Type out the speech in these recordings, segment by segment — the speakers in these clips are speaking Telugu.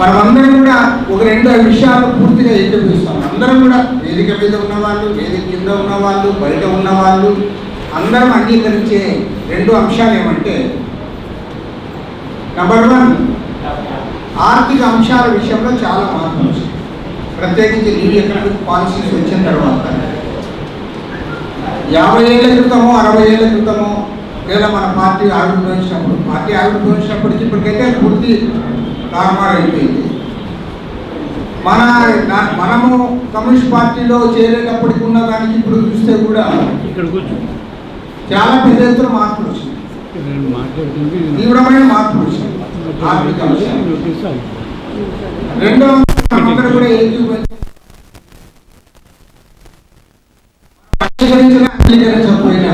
మనమందరం కూడా ఒక రెండు విషయాలు పూర్తిగా ఏకీపిస్తాం అందరం కూడా వేదిక మీద ఉన్నవాళ్ళు వేదిక కింద ఉన్న వాళ్ళు బయట ఉన్నవాళ్ళు అందరం అంగీకరించే రెండు అంశాలు ఏమంటే నెంబర్ వన్ ఆర్థిక అంశాల విషయంలో చాలా మార్పు వచ్చింది. ప్రత్యేకించి న్యూ ఎకనామిక్ పాలసీస్ వచ్చిన తర్వాత. యాభై ఏళ్ళ క్రితమో అరవై ఏళ్ళ క్రితమో లేదా మన పార్టీ ఆవిర్భవించినప్పుడు పార్టీ ఆవిర్భవించినప్పటికీ ఇప్పటికైతే పూర్తి నార్మల్ అయిపోయింది మన మనము కమ్యూనిస్ట్ పార్టీలో చేరేటప్పటికి ఉన్న దానికి ఇప్పుడు చూస్తే కూడా చాలా పెద్ద ఎత్తున మార్పులు మాట్లాడుతుంది తీవ్రమైన మార్పులు ఆర్థిక ఆగి. రెండో కూడా అంగీకరించకపోయినా.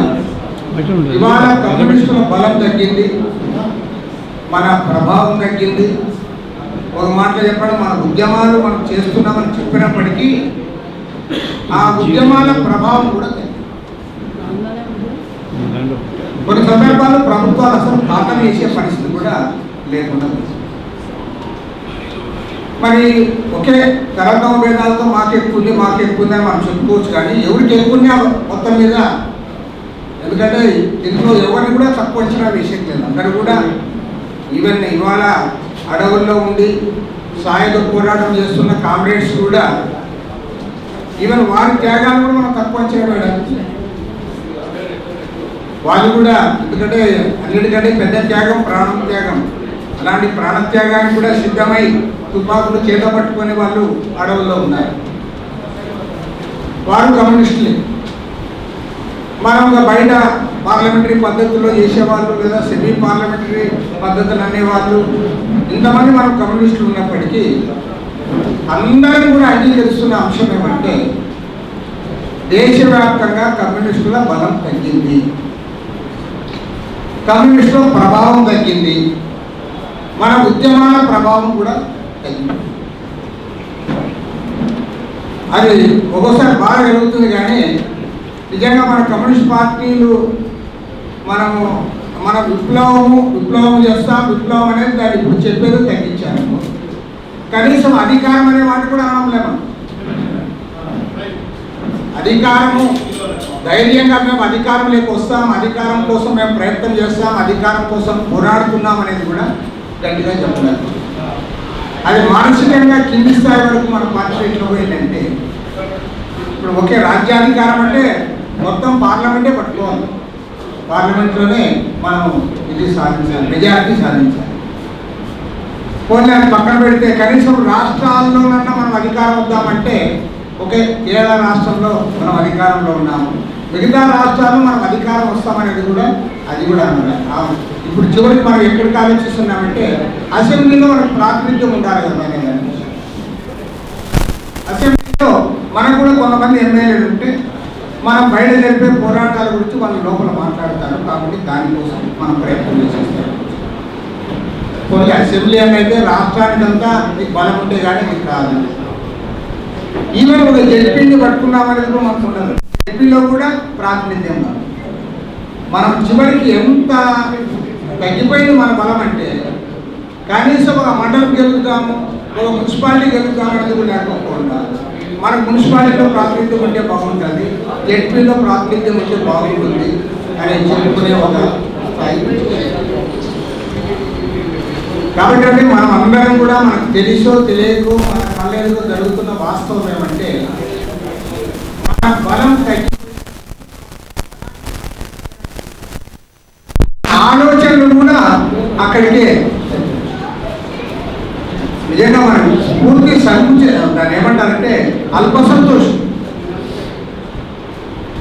ఇవాళ కమ్యూనిస్టుల బలం తగ్గింది మన ప్రభావం తగ్గింది ఒక మాటలో చెప్పడం మన ఉద్యమాలు మనం చేస్తున్నామని చెప్పినప్పటికీ ఆ ఉద్యమాల ప్రభావం కూడా కొన్ని సందర్భాల్లో ప్రభుత్వాలు అసలు ఖాతం వేసే పరిస్థితి కూడా లేకుండా మరి ఒకే తరంగం భేదాలతో మాకు ఎక్కువ ఉంది మాకు ఎక్కువ ఉంది అని మనం చెప్పుకోవచ్చు కానీ ఎవరికి ఎక్కువ మొత్తం మీద? ఎందుకంటే దీంట్లో ఎవరిని కూడా తక్కువ వచ్చిన విషయం లేదు. అందరూ కూడా ఈవెన్ ఇవాళ అడవుల్లో ఉండి సాయుధ పోరాటం చేస్తున్న కామ్రేడ్స్ కూడా ఈవెన్ వారి త్యాగాలు కూడా మనం తక్కువ అంచనా వాళ్ళు కూడా ఎందుకంటే అన్నిటికంటే పెద్ద త్యాగం ప్రాణం త్యాగం. అలాంటి ప్రాణత్యాగానికి కూడా సిద్ధమై తుపాకులు చేత పట్టుకునే వాళ్ళు అడవుల్లో ఉన్నారు. వారు కమ్యూనిస్టులే మనం బయట పార్లమెంటరీ పద్ధతుల్లో చేసేవాళ్ళు లేదా సెమీ పార్లమెంటరీ పద్ధతులు అనేవాళ్ళు ఇంతమంది మనం కమ్యూనిస్టులు ఉన్నప్పటికీ అందరూ కూడా అంగీకరిస్తున్న అంశం ఏమంటే దేశవ్యాప్తంగా కమ్యూనిస్టుల బలం తగ్గింది. కమ్యూనిస్టుల ప్రభావం తగ్గింది. మన ఉద్యమాల ప్రభావం కూడా తగ్గింది. అది ఒక్కోసారి బాగా జరుగుతుంది కానీ నిజంగా మన కమ్యూనిస్ట్ పార్టీలు మనము మన విప్లవము విప్లవం చేస్తాం విప్లవం అనేది దాన్ని ఇప్పుడు చెప్పేది తగ్గించారు. కనీసం అధికారం అనే మాట కూడా అనలేము అధికారము ధైర్యంగా మేము అధికారం లేక వస్తాం అధికారం కోసం మేము ప్రయత్నం చేస్తాం అధికారం కోసం పోరాడుతున్నాం అనేది కూడా గట్టిగా చెప్పలేదు అది మానసికంగా కింది స్థాయి వరకు మన పార్టీ పోయిందంటే ఇప్పుడు ఒకే రాజ్యాధికారం అంటే మొత్తం పార్లమెంటే పట్టుకోవాలి. పార్లమెంట్లోనే మనం ఇది సాధించాలి మెజారిటీ సాధించాలి. పోనీ అది పక్కన పెడితే కనీసం రాష్ట్రాల్లోనన్నా మనం అధికారం వద్దామంటే ఓకే కేరళ రాష్ట్రంలో మనం అధికారంలో ఉన్నాము. మిగతా రాష్ట్రాల్లో మనం అధికారం వస్తామనేది కూడా అది కూడా అన్నమాట. ఇప్పుడు చివరికి మనం ఎక్కడికి ఆలోచిస్తున్నామంటే అసెంబ్లీలో మనకు ప్రాతినిధ్యం ఉండాలి కదా అసెంబ్లీలో మనకు కూడా కొంతమంది ఎమ్మెల్యేలు ఉంటే మనం బయట జరిపే పోరాటాల గురించి వాళ్ళు లోపల మాట్లాడతారు కాబట్టి దానికోసం మనం ప్రయత్నం చేస్తాం కొన్ని అసెంబ్లీ అని అయితే రాష్ట్రానికంతా మీకు బలం ఉంటే కానీ మీకు రాదు. ఈవెన్ ఒక జడ్పీని పట్టుకున్నామనేది కూడా మనకు ఉండదు. జడ్పీలో కూడా ప్రాతినిధ్యం మనం చివరికి ఎంత తగ్గిపోయింది మన బలం అంటే కనీసం ఒక మండలం గెలుగుతాము ఒక మున్సిపాలిటీ గెలుగుతాము అనేది కూడా లేకపోకుండా మనకు మున్సిపాలిటీలో ప్రాతినిధ్యం ఉంటే బాగుంటుంది జడ్పీలో ప్రాతినిధ్యం ఉంటే బాగుంటుంది అని చెప్పుకునే ఒక స్థాయి. కాబట్టి అంటే మనం అందరం కూడా మనకు తెలుసో తెలియకో మన కళ్ళెదుగు జరుగుతున్న వాస్తవం ఏమంటే మన బలం తగ్గి ఆలోచనలు కూడా అక్కడికే నిజంగా మనం పూర్తి సంకుచ దాన్ని ఏమంటారంటే అల్ప సంతోషం.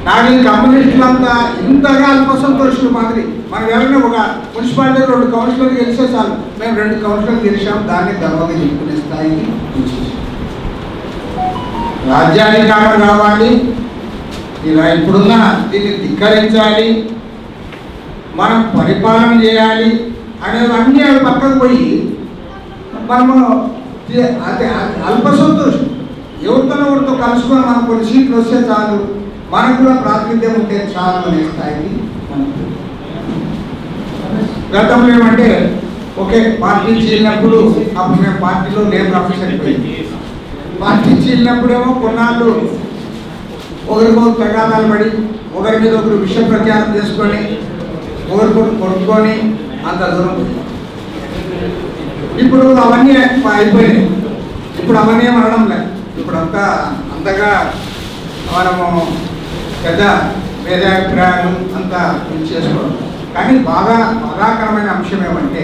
నాకు ఈ కమ్యూనిస్టులంతా ఇంతగా అల్ప సంతోషులు మాదిరి మనం ఎవరైనా ఒక మున్సిపాలిటీ రెండు కౌన్సిలర్లు గెలిస్తే చాలు. మేము రెండు కౌన్సిలర్లు గెలిచాం దాన్ని గర్వంగా చెప్పుకునే స్థాయికి రాజ్యానికి రాజ్యాధికారం కావాలి ఇలా ఇప్పుడున్న దీన్ని ధిక్కరించాలి. మనం పరిపాలన చేయాలి అనేవన్నీ అవి పక్కకు పోయి మనము అదే అల్ప సంతోషం. ఎవరితో ఎవరితో కలుసుకొని మనం కొన్ని సీట్లు వస్తే చాలు. మనకు కూడా ప్రాతినిధ్యం ఉంటే చాలు అనే స్థాయికి గతంలో ఏమంటే ఓకే పార్టీ చేరినప్పుడు అప్పుడు మేము పార్టీలో లేబర్ ఆఫీస్ అయిపోయింది పార్టీ చేరినప్పుడేమో కొన్నాళ్ళు ఒకరికొకరు తగాదాలు పడి ఒకరి మీద ఒకరు విష ప్రచారం చేసుకొని ఒకరికొకరు కొట్టుకొని అంత దూరం ఇప్పుడు అవన్నీ అయిపోయినాయి. ఇప్పుడు అవన్నీ అనడం లేదు. ఇప్పుడు అంతా అంతగా మనము పెద్ద భేదాభిప్రాయాలు అంతా ఇది చేసుకోవడం. కానీ బాగా బాధాకరమైన అంశం ఏమంటే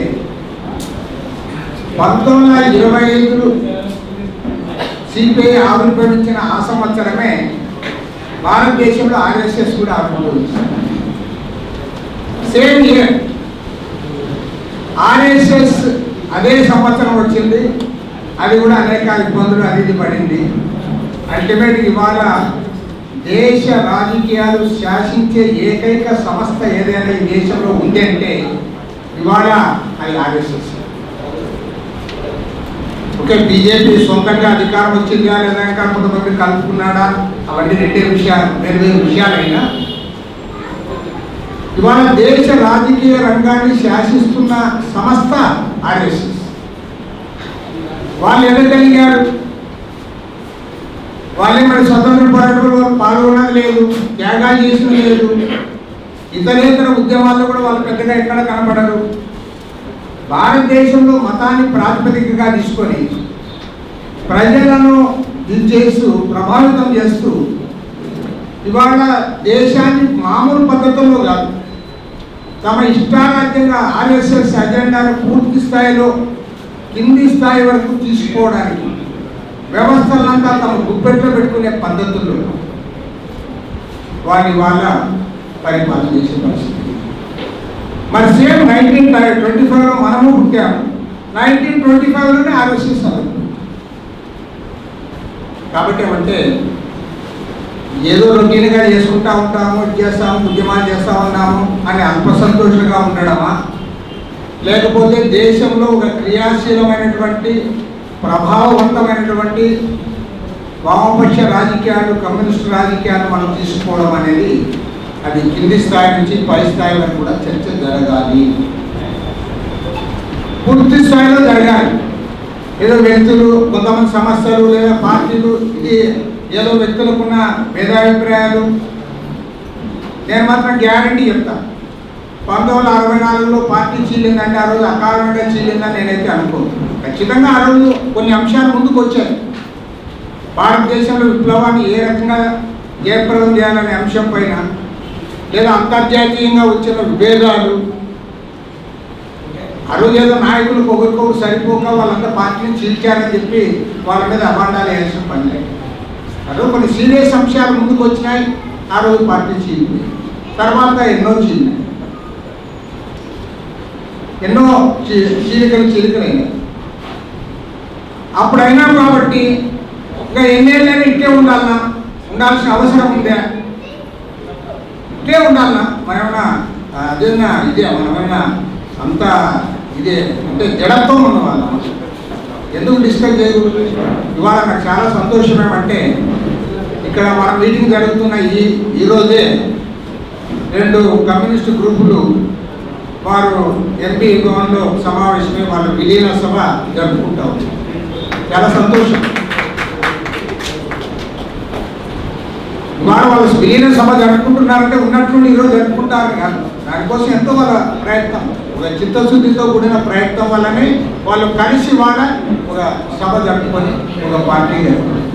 పంతొమ్మిది వందల ఇరవై ఐదు సిపిఐ ఆవిర్భవించిన ఆ సంవత్సరమే భారతదేశంలో ఆర్ఎస్ఎస్ కూడా ఆవిర్భవించింది. సేమ్ ఇయర్ ఆర్ఎస్ఎస్ అదే సంవత్సరం వచ్చింది. అది కూడా అనేక ఇబ్బందులు అనేది పడింది. అల్టిమేట్ ఇవాళ దేశ రాజకీయాలు శాసించే ఏకైక సంస్థ ఏదైనా ఈ దేశంలో ఉంది అంటే ఇవాళ అది ఆర్ఎస్ఎస్. ఓకే బీజేపీ సొంతంగా అధికారం వచ్చిందా లేదా కొంతమంది కలుపుకున్నాడా? అవన్నీ రెండే విషయాలు వేరు వేరు విషయాలైనా. ఇవాళ దేశ రాజకీయ రంగాన్ని శాసిస్తున్న సంస్థ ఆర్ఎస్ఎస్. వాళ్ళు ఎదగలిగారు వాళ్ళే మరి స్వతంత్ర పోరాటంలో పాల్గొనడం లేదు త్యాగాలు చేసిన లేదు. ఇతరేతర ఉద్యమాల్లో కూడా వాళ్ళు పెద్దగా ఎక్కడ కనపడరు. భారతదేశంలో మతాన్ని ప్రాతిపదికగా తీసుకొని ప్రజలను ఇది చేస్తూ ప్రభావితం చేస్తూ ఇవాళ దేశాన్ని మామూలు పద్ధతుల్లో కాదు తమ ఇష్టారాజ్యంగా ఆర్ఎస్ఎస్ అజెండాను పూర్తి స్థాయిలో కింది స్థాయి వరకు తీసుకోవడానికి వ్యవస్థలంతా తమ గుప్పెట్లో పెట్టుకునే పద్ధతులు వారి వాళ్ళ పరిపాలన చేసే పరిస్థితి. మరి సేమ్ నైన్టీన్ ట్వంటీ ఫైవ్లో మనము పుట్టాము. నైన్టీన్ ట్వంటీ ఫైవ్లోనే ఆర్ఎస్ఎస్ కాబట్టి ఏమంటే ఏదో రొటీన్గా చేసుకుంటా ఉంటాము చేస్తాము ఉద్యమాలు చేస్తూ ఉన్నాము అని అల్పసంతోషంగా ఉండడమా? లేకపోతే దేశంలో ఒక క్రియాశీలమైనటువంటి ప్రభావవంతమైనటువంటి వామపక్ష రాజకీయాలు కమ్యూనిస్ట్ రాజకీయాలు మనం తీసుకోవడం అనేది అది కింది స్థాయి నుంచి పై స్థాయి వరకు కూడా చర్చ జరగాలి. పూర్తి స్థాయిలో జరగాలి. ఏదో వ్యక్తులు కొంతమంది సమస్యలు లేదా పార్టీలు ఇది ఏదో వ్యక్తులకున్న భేదాభిప్రాయాలు నేను మాత్రం గ్యారంటీ చెప్తాను పంతొమ్మిది వందల అరవై నాలుగులో పార్టీ చీలిందంటే ఆ రోజు అకారణంగా చీలిందని నేనైతే అనుకోను ఖచ్చితంగా ఆ రోజు కొన్ని అంశాలు ముందుకు వచ్చాయి భారతదేశంలో విప్లవాన్ని ఏ రకంగా జయప్రదం చేయాలనే అంశం పైన లేదా అంతర్జాతీయంగా వచ్చిన విభేదాలు ఆ రోజు ఏదో నాయకులకు ఒకరికొకరు సరిపోక వాళ్ళంతా పార్టీని చీల్చారని చెప్పి వాళ్ళ మీద అభాండాలు వేయాల్సిన పని లేదు. ఆ రోజు కొన్ని సీరియస్ అంశాలు ముందుకు వచ్చినాయి ఆ రోజు పార్టీ చీలింది. తర్వాత ఎన్నో చీలినాయి. ఎన్నో చీలికలు చీలికలైనాయి అప్పుడైనా కాబట్టి ఇంకా ఎన్నేళ్ళైనా ఇట్టే ఉండాలన్నా ఉండాల్సిన అవసరం ఉందా? ఇట్టే ఉండాలన్నా మనమేమైనా అదేనా ఇదే మనమైనా అంత ఇదే అంటే జడత్వం ఉన్న ఎందుకు డిస్కస్ చేయకూడదు? ఇవాళ నాకు చాలా సంతోషం ఏమంటే ఇక్కడ మన మీటింగ్ జరుగుతున్న ఈ ఈరోజే రెండు కమ్యూనిస్ట్ గ్రూపులు వారు ఎంపీ భవన్లో సమావేశమే వాళ్ళ విలీన సభ జరుపుకుంటా చాలా సంతోషం. వారు వాళ్ళు విలీన సభ జరుపుకుంటున్నారంటే ఉన్నట్టుండి ఈరోజు జరుపుకుంటారు కాదు. దానికోసం ఎంతో వాళ్ళ ప్రయత్నం. ఒక చిత్తశుద్ధితో కూడిన ప్రయత్నం వల్లనే వాళ్ళు కలిసి వాళ్ళ ఒక సభ జరుపుకొని ఒక పార్టీ జరుపుకుంటారు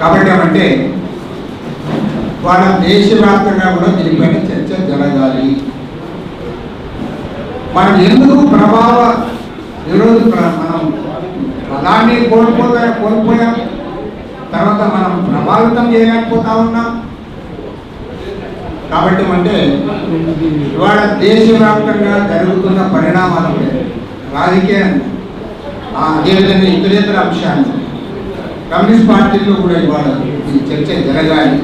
కాబట్టి ఏమంటే వాళ్ళ దేశవ్యాప్తంగా కూడా దీనిపైన చర్చ జరగాలి మనం ఎందుకు ప్రభావ ఈరోజు మనం బలాన్ని కోల్పోతా కోల్పోయాం. తర్వాత మనం ప్రభావితం చేయలేకపోతా ఉన్నాం. కాబట్టి అంటే ఇవాళ దేశవ్యాప్తంగా జరుగుతున్న పరిణామాలు రాజకీయం ఆ, అదేవిధంగా ఇతరేతర అంశాలు. కమ్యూనిస్ట్ పార్టీలో కూడా ఇవాళ ఈ చర్చ జరగాలి.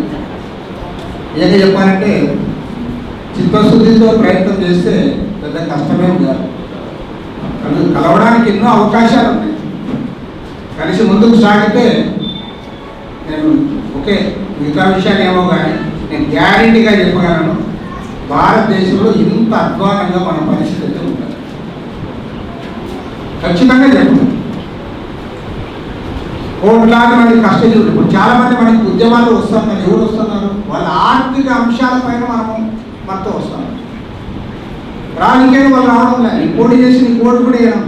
ఏదో చెప్పాలంటే చిత్తశుద్ధితో ప్రయత్నం చేస్తే పెద్ద కష్టమేం కాదు కలవడానికి ఎన్నో అవకాశాలు ఉన్నాయి. కలిసి ముందుకు సాగితే నేను ఓకే మిగతా విషయాలు ఏమో కానీ నేను గ్యారంటీగా చెప్పగలను. భారతదేశంలో ఇంత అద్వానంగా మన పరిస్థితి అయితే ఉంటుంది. ఖచ్చితంగా చెప్పండి కోట్లాది మంది కష్టజీవులు ఇప్పుడు చాలా మంది మనకి ఉద్యమాలు వస్తున్నారు ఎవరు వస్తున్నారు? వాళ్ళ ఆర్థిక అంశాలపైన మనము మనతో వస్తున్నారు రానికే వాళ్ళు రావడం లేదు. పోటీ చేసి నీకు ఓటు కూడా వేయడం